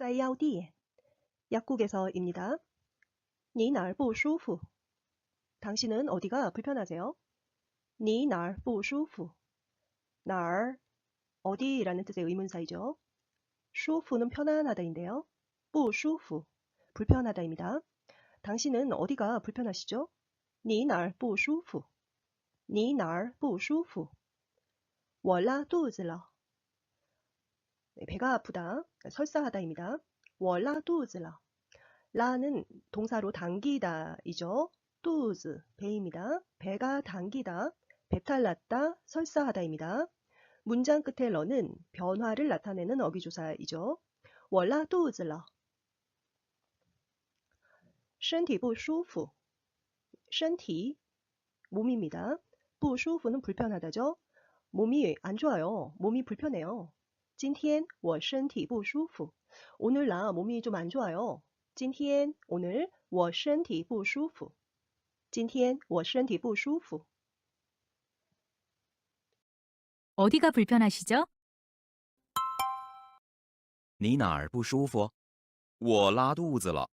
在腰地 약국에서입니다. 你哪儿不舒服? 당신은 어디가 불편하세요? 你哪儿不舒服? 哪儿 어디라는 뜻의 의문사이죠. 舒服는 편안하다인데요. 不舒服 불편하다입니다. 당신은 어디가 불편하시죠? 你哪儿不舒服?你哪儿不舒服?我拉肚子了. 네, 배가 아프다, 설사하다입니다. 我拉肚子了. 라는 동사로 당기다이죠. 肚子 배입니다. 배가 당기다, 배탈 났다, 설사하다입니다. 문장 끝에 러는 변화를 나타내는 어기조사이죠. 我拉肚子了.身体不舒服.身体 몸입니다. 不舒服는 불편하다죠. 몸이 안 좋아요. 몸이 불편해요. 今天我身体不舒服. 오늘 나 몸이 좀 안 좋아요. 今天 오늘 我身体不舒服.今天我身体不舒服. 어디가 불편하시죠? 你哪儿不舒服？我拉肚子了。